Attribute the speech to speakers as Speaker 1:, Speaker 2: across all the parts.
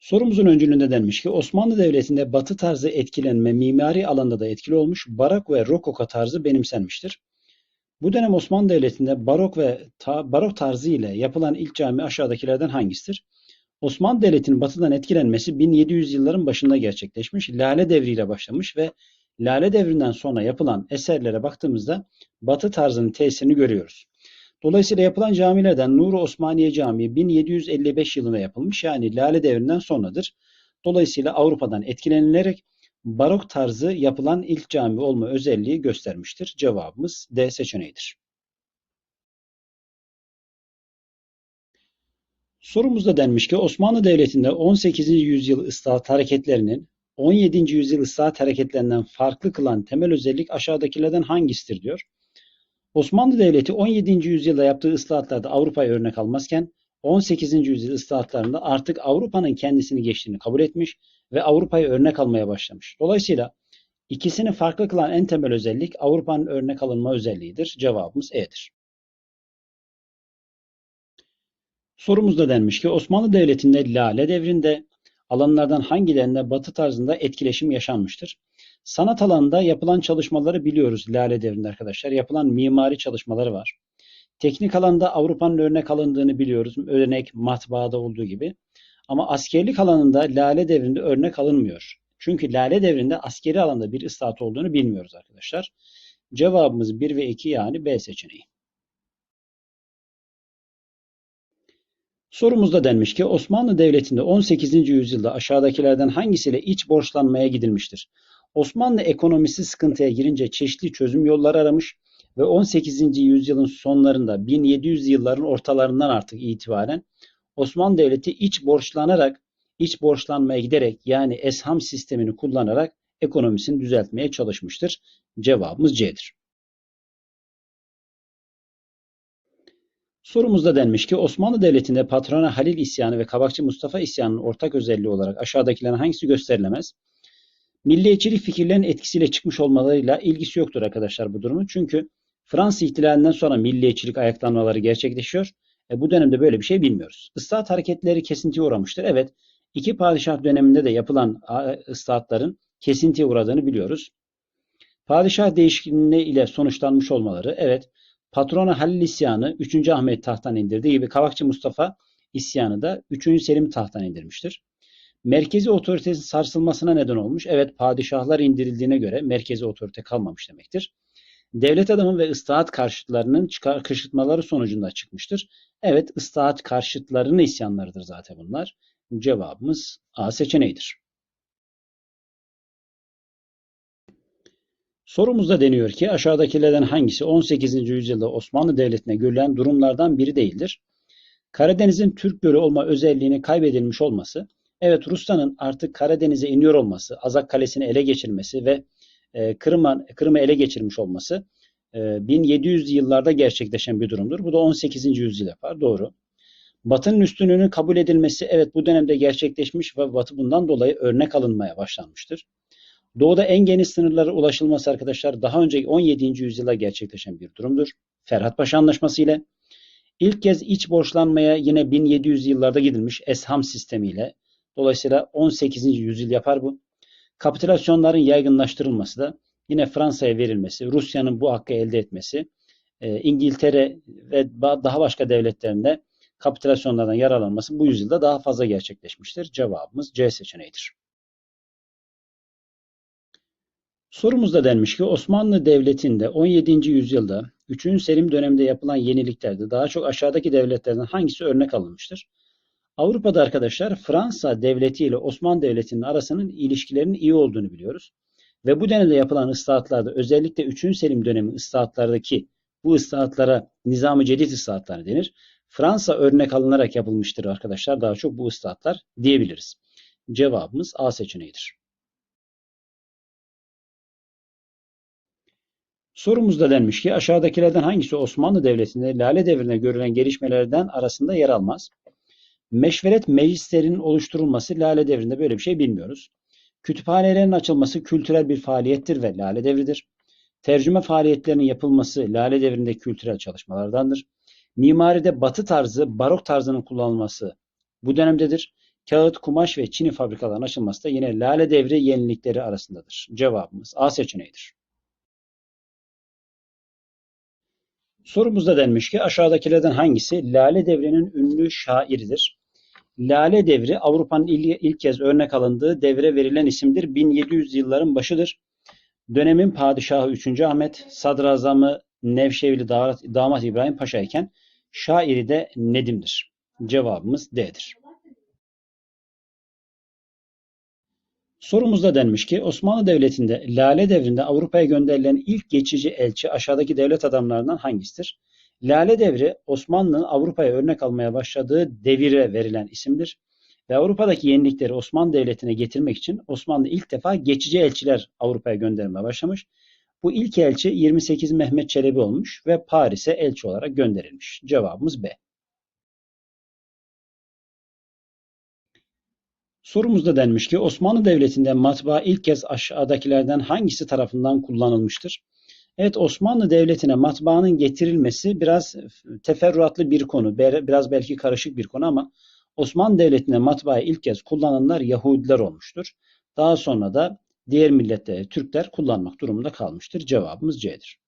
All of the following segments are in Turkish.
Speaker 1: Sorumuzun öncülüğünde denmiş ki Osmanlı Devleti'nde Batı tarzı etkilenme mimari alanda da etkili olmuş, barok ve rokoko tarzı benimsenmiştir. Bu dönem Osmanlı Devleti'nde barok ve ta, barok tarzı ile yapılan ilk cami aşağıdakilerden hangisidir? Osmanlı Devleti'nin batıdan etkilenmesi 1700 yılların başında gerçekleşmiş. Lale Devri ile başlamış ve Lale Devri'nden sonra yapılan eserlere baktığımızda batı tarzının tesirini görüyoruz. Dolayısıyla yapılan camilerden Nur-u Osmaniye Camii 1755 yılında yapılmış yani Lale Devri'nden sonradır. Dolayısıyla Avrupa'dan etkilenilerek barok tarzı yapılan ilk cami olma özelliği göstermiştir. Cevabımız D seçeneğidir. Sorumuzda denmiş ki Osmanlı Devleti'nde 18. yüzyıl ıslahat hareketlerinin 17. yüzyıl ıslahat hareketlerinden farklı kılan temel özellik aşağıdakilerden hangisidir diyor. Osmanlı Devleti 17. yüzyılda yaptığı ıslahatlarda Avrupa'ya örnek almazken 18. yüzyıl ıslahatlarında artık Avrupa'nın kendisini geçtiğini kabul etmiş ve Avrupa'ya örnek almaya başlamış. Dolayısıyla ikisini farklı kılan en temel özellik Avrupa'nın örnek alınma özelliğidir. Cevabımız E'dir. Sorumuzda denmiş ki Osmanlı Devleti'nde Lale devrinde alanlardan hangilerinde batı tarzında etkileşim yaşanmıştır? Sanat alanında yapılan çalışmaları biliyoruz Lale devrinde arkadaşlar. Yapılan mimari çalışmaları var. Teknik alanda Avrupa'nın örnek alındığını biliyoruz. Örnek matbaada olduğu gibi. Ama askerlik alanında Lale devrinde örnek alınmıyor. Çünkü Lale devrinde askeri alanda bir ıslahat olduğunu bilmiyoruz arkadaşlar. Cevabımız 1 ve 2 yani B seçeneği. Sorumuzda denmiş ki Osmanlı Devleti'nde 18. yüzyılda aşağıdakilerden hangisiyle iç borçlanmaya gidilmiştir? Osmanlı ekonomisi sıkıntıya girince çeşitli çözüm yolları aramış ve 18. yüzyılın sonlarında 1700 yılların ortalarından artık itibaren Osmanlı Devleti iç borçlanarak, iç borçlanmaya giderek yani esham sistemini kullanarak ekonomisini düzeltmeye çalışmıştır. Cevabımız C'dir. Sorumuzda denmiş ki Osmanlı Devleti'nde patrona Halil isyanı ve kabakçı Mustafa isyanının ortak özelliği olarak aşağıdakilerin hangisi gösterilemez? Milliyetçilik fikirlerin etkisiyle çıkmış olmalarıyla ilgisi yoktur arkadaşlar bu durumun. Çünkü Fransız ihtilalinden sonra milliyetçilik ayaklanmaları gerçekleşiyor. E, bu dönemde böyle bir şey bilmiyoruz. Islahat hareketleri kesintiye uğramıştır. Evet, iki padişah döneminde de yapılan ıslahatların kesintiye uğradığını biliyoruz. Padişah değişikliği ile sonuçlanmış olmaları, evet, patrona Halil isyanı 3. Ahmet tahttan indirdiği gibi Kavakçı Mustafa isyanı da 3. Selim tahttan indirmiştir merkezi otoritesinin sarsılmasına neden olmuş. Evet padişahlar indirildiğine göre merkezi otorite kalmamış demektir. Devlet adamı ve ıslahat karşıtlarının kışıtmaları sonucunda çıkmıştır. Evet ıslahat karşıtlarının isyanlarıdır zaten bunlar. Cevabımız A seçeneğidir. Sorumuzda deniyor ki aşağıdakilerden hangisi 18. yüzyılda Osmanlı Devleti'ne görülen durumlardan biri değildir? Karadeniz'in Türk Gölü olma özelliğini kaybedilmiş olması, Evet Rusya'nın artık Karadeniz'e iniyor olması, Azak Kalesi'ni ele geçirmesi ve e, Kırım'ı ele geçirmiş olması e, 1700'lü yıllarda gerçekleşen bir durumdur. Bu da 18. yüzyıl yapar. Doğru. Batı'nın üstünlüğünün kabul edilmesi evet bu dönemde gerçekleşmiş ve Batı bundan dolayı örnek alınmaya başlanmıştır. Doğuda en geniş sınırlara ulaşılması arkadaşlar daha önce 17. yüzyılda gerçekleşen bir durumdur. Ferhat Paşa Anlaşması ile ilk kez iç borçlanmaya yine 1700 yıllarda gidilmiş Esham sistemiyle Dolayısıyla 18. yüzyıl yapar bu. Kapitülasyonların yaygınlaştırılması da yine Fransa'ya verilmesi, Rusya'nın bu hakkı elde etmesi, e, İngiltere ve daha başka devletlerinde kapitülasyonlardan yararlanması bu yüzyılda daha fazla gerçekleşmiştir. Cevabımız C seçeneğidir. Sorumuzda denmiş ki Osmanlı Devleti'nde 17. yüzyılda 3. Selim döneminde yapılan yeniliklerde daha çok aşağıdaki devletlerden hangisi örnek alınmıştır? Avrupa'da arkadaşlar Fransa devleti ile Osmanlı devletinin arasının ilişkilerinin iyi olduğunu biliyoruz. Ve bu dönemde yapılan ıslahatlarda özellikle 3. Selim dönemi ıslahatlardaki bu ıslahatlara nizam-ı cedid ıslahatları denir. Fransa örnek alınarak yapılmıştır arkadaşlar. Daha çok bu ıslahatlar diyebiliriz. Cevabımız A seçeneğidir. Sorumuzda denmiş ki aşağıdakilerden hangisi Osmanlı Devleti'nde Lale Devri'nde görülen gelişmelerden arasında yer almaz? Meşveret meclislerinin oluşturulması Lale Devri'nde böyle bir şey bilmiyoruz. Kütüphanelerin açılması kültürel bir faaliyettir ve Lale Devri'dir. Tercüme faaliyetlerinin yapılması Lale Devri'nde kültürel çalışmalardandır. Mimaride batı tarzı, barok tarzının kullanılması bu dönemdedir. Kağıt, kumaş ve çini fabrikalarının açılması da yine Lale Devri yenilikleri arasındadır. Cevabımız A seçeneğidir. Sorumuzda denmiş ki aşağıdakilerden hangisi Lale Devri'nin ünlü şairidir? Lale Devri Avrupa'nın ilk, kez örnek alındığı devre verilen isimdir. 1700 yılların başıdır. Dönemin padişahı 3. Ahmet, sadrazamı Nevşehirli damat İbrahim Paşa iken şairi de Nedim'dir. Cevabımız D'dir. Sorumuzda denmiş ki Osmanlı Devleti'nde Lale devrinde Avrupa'ya gönderilen ilk geçici elçi aşağıdaki devlet adamlarından hangisidir? Lale devri Osmanlı'nın Avrupa'ya örnek almaya başladığı devire verilen isimdir. Ve Avrupa'daki yenilikleri Osmanlı Devleti'ne getirmek için Osmanlı ilk defa geçici elçiler Avrupa'ya göndermeye başlamış. Bu ilk elçi 28 Mehmet Çelebi olmuş ve Paris'e elçi olarak gönderilmiş. Cevabımız B. Sorumuzda denmiş ki Osmanlı Devleti'nde matbaa ilk kez aşağıdakilerden hangisi tarafından kullanılmıştır? Evet Osmanlı Devleti'ne matbaanın getirilmesi biraz teferruatlı bir konu. Biraz belki karışık bir konu ama Osmanlı Devleti'nde matbaayı ilk kez kullananlar Yahudiler olmuştur. Daha sonra da diğer millette Türkler kullanmak durumunda kalmıştır. Cevabımız C'dir.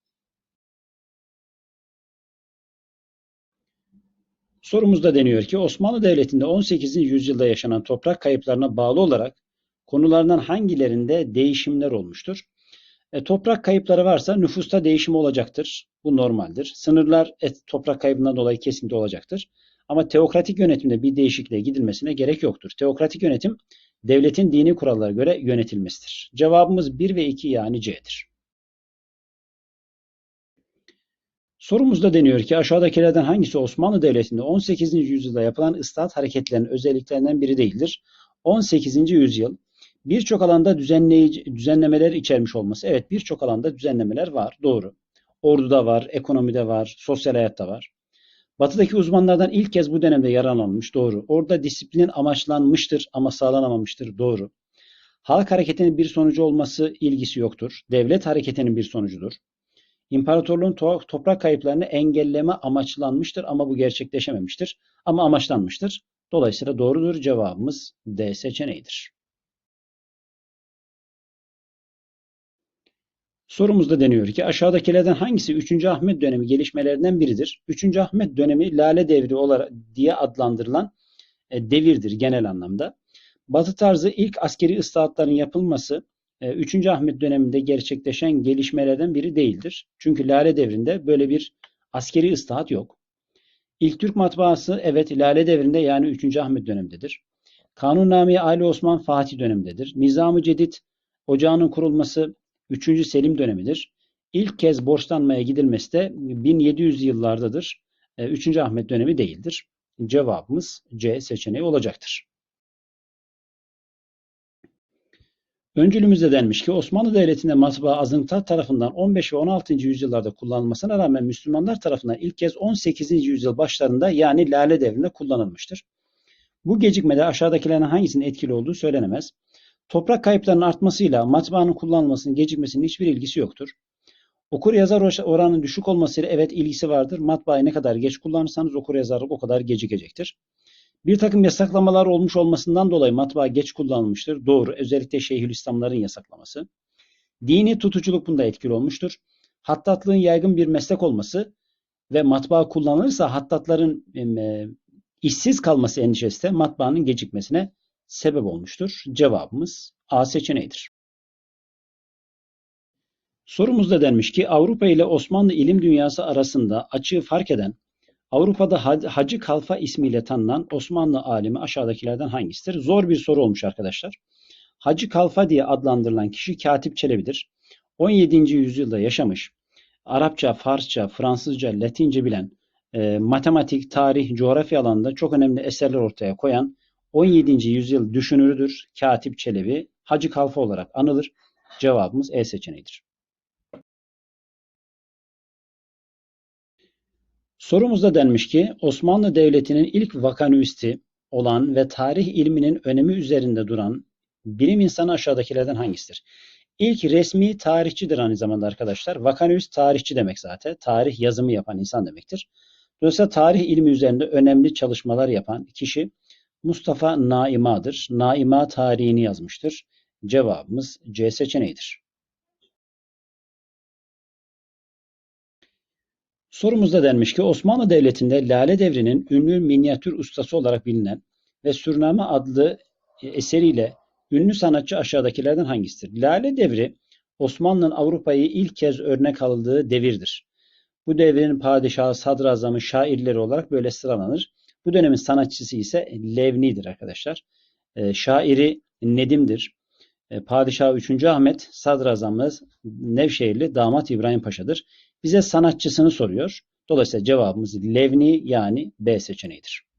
Speaker 1: Sorumuzda deniyor ki Osmanlı Devleti'nde 18. yüzyılda yaşanan toprak kayıplarına bağlı olarak konularından hangilerinde değişimler olmuştur? E, toprak kayıpları varsa nüfusta değişim olacaktır. Bu normaldir. Sınırlar et, toprak kaybından dolayı kesinlikle olacaktır. Ama teokratik yönetimde bir değişikliğe gidilmesine gerek yoktur. Teokratik yönetim devletin dini kurallara göre yönetilmesidir. Cevabımız 1 ve 2 yani C'dir. Sorumuzda deniyor ki aşağıdakilerden hangisi Osmanlı Devleti'nde 18. yüzyılda yapılan ıslahat hareketlerinin özelliklerinden biri değildir? 18. yüzyıl birçok alanda düzenlemeler içermiş olması. Evet birçok alanda düzenlemeler var. Doğru. Orduda var, ekonomide var, sosyal hayatta var. Batıdaki uzmanlardan ilk kez bu dönemde yararlanılmış. Doğru. Orada disiplinin amaçlanmıştır ama sağlanamamıştır. Doğru. Halk hareketinin bir sonucu olması ilgisi yoktur. Devlet hareketinin bir sonucudur. İmparatorluğun to toprak kayıplarını engelleme amaçlanmıştır ama bu gerçekleşememiştir. Ama amaçlanmıştır. Dolayısıyla doğrudur. Cevabımız D seçeneğidir. Sorumuzda deniyor ki aşağıdakilerden hangisi 3. Ahmet dönemi gelişmelerinden biridir? 3. Ahmet dönemi Lale Devri olarak diye adlandırılan e, devirdir genel anlamda. Batı tarzı ilk askeri ıslahatların yapılması 3. E, Ahmet döneminde gerçekleşen gelişmelerden biri değildir. Çünkü Lale Devri'nde böyle bir askeri ıslahat yok. İlk Türk matbaası evet Lale Devri'nde yani 3. Ahmet dönemindedir. Kanunname Ali Osman Fatih dönemindedir. Nizam-ı Cedid ocağının kurulması 3. Selim dönemidir. İlk kez borçlanmaya gidilmesi de 1700 yıllardadır. 3. E, Ahmet dönemi değildir. Cevabımız C seçeneği olacaktır. Öncülümüzde denmiş ki Osmanlı Devleti'nde matbaa azınlıklar tarafından 15 ve 16. yüzyıllarda kullanılmasına rağmen Müslümanlar tarafından ilk kez 18. yüzyıl başlarında yani Lale devrinde kullanılmıştır. Bu gecikmede aşağıdakilerden hangisinin etkili olduğu söylenemez. Toprak kayıplarının artmasıyla matbaanın kullanılmasının gecikmesinin hiçbir ilgisi yoktur. Okur yazar oranının düşük olmasıyla evet ilgisi vardır. Matbaayı ne kadar geç kullanırsanız okur yazarlık o kadar gecikecektir. Bir takım yasaklamalar olmuş olmasından dolayı matbaa geç kullanılmıştır. Doğru. Özellikle Şeyhülislamların yasaklaması. Dini tutuculuk bunda etkili olmuştur. Hattatlığın yaygın bir meslek olması ve matbaa kullanılırsa hattatların e, işsiz kalması endişesi de matbaanın gecikmesine sebep olmuştur. Cevabımız A seçeneğidir. Sorumuzda denmiş ki Avrupa ile Osmanlı ilim dünyası arasında açığı fark eden Avrupa'da Hacı Kalfa ismiyle tanınan Osmanlı alimi aşağıdakilerden hangisidir? Zor bir soru olmuş arkadaşlar. Hacı Kalfa diye adlandırılan kişi Katip Çelebi'dir. 17. yüzyılda yaşamış. Arapça, Farsça, Fransızca, Latince bilen, e, matematik, tarih, coğrafya alanında çok önemli eserler ortaya koyan 17. yüzyıl düşünürüdür. Katip Çelebi Hacı Kalfa olarak anılır. Cevabımız E seçeneğidir. Sorumuzda denmiş ki Osmanlı Devleti'nin ilk vakanüisti olan ve tarih ilminin önemi üzerinde duran bilim insanı aşağıdakilerden hangisidir? İlk resmi tarihçidir aynı zamanda arkadaşlar. Vakanüist tarihçi demek zaten. Tarih yazımı yapan insan demektir. Dolayısıyla tarih ilmi üzerinde önemli çalışmalar yapan kişi Mustafa Naima'dır. Naima tarihini yazmıştır. Cevabımız C seçeneğidir. Sorumuzda denmiş ki Osmanlı Devleti'nde Lale Devri'nin ünlü minyatür ustası olarak bilinen ve Sürname adlı e, eseriyle ünlü sanatçı aşağıdakilerden hangisidir? Lale Devri Osmanlı'nın Avrupa'yı ilk kez örnek aldığı devirdir. Bu devrin padişahı, sadrazamı, şairleri olarak böyle sıralanır. Bu dönemin sanatçısı ise Levni'dir arkadaşlar. E, şairi Nedim'dir. E, Padişahı 3. Ahmet, sadrazamımız Nevşehirli damat İbrahim Paşa'dır. Bize sanatçısını soruyor. Dolayısıyla cevabımız Levni yani B seçeneğidir.